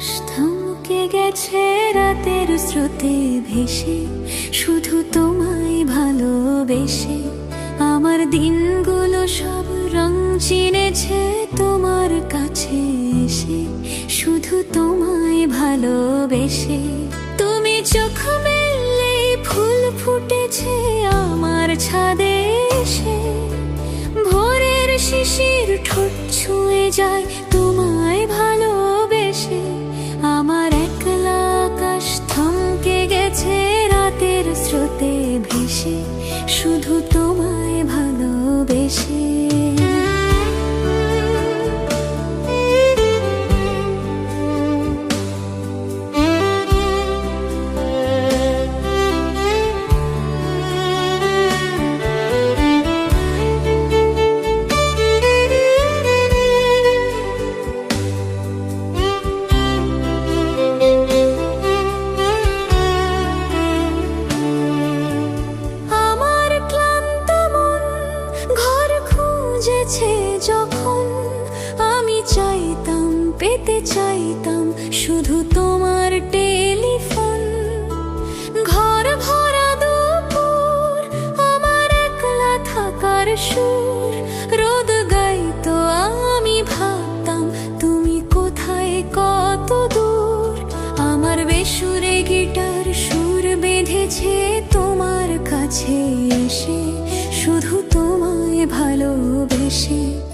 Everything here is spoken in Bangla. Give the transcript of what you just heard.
আকাশ থমকে গেছে রাতের স্রোতে ভেসে, শুধু তোমায় ভালোবেসে। আমার দিনগুলো সব রং চিনেছে তোমার কাছে এসে, শুধু তোমায় ভালোবেসে। তুমি চোখ মেললে ফুল ফুটেছে আমার ছাদে এসে, ভোরের শিশির ঠোঁট ছুঁয়ে যায় তোমায় ভালো খুঁজেছে যখন আমি চাইতাম, পেতে চাইতাম শুধু তোমার টেলিফোন। ঘর ভরা দুপুর, আমার একলা থাকার সুর। রোদ গাইতো, আমি ভাবতাম, তুমি কোথায় কত দূর? আমার বেসুরে গিটার সুর বেঁধেছে তোমার কাছে এসে। 心。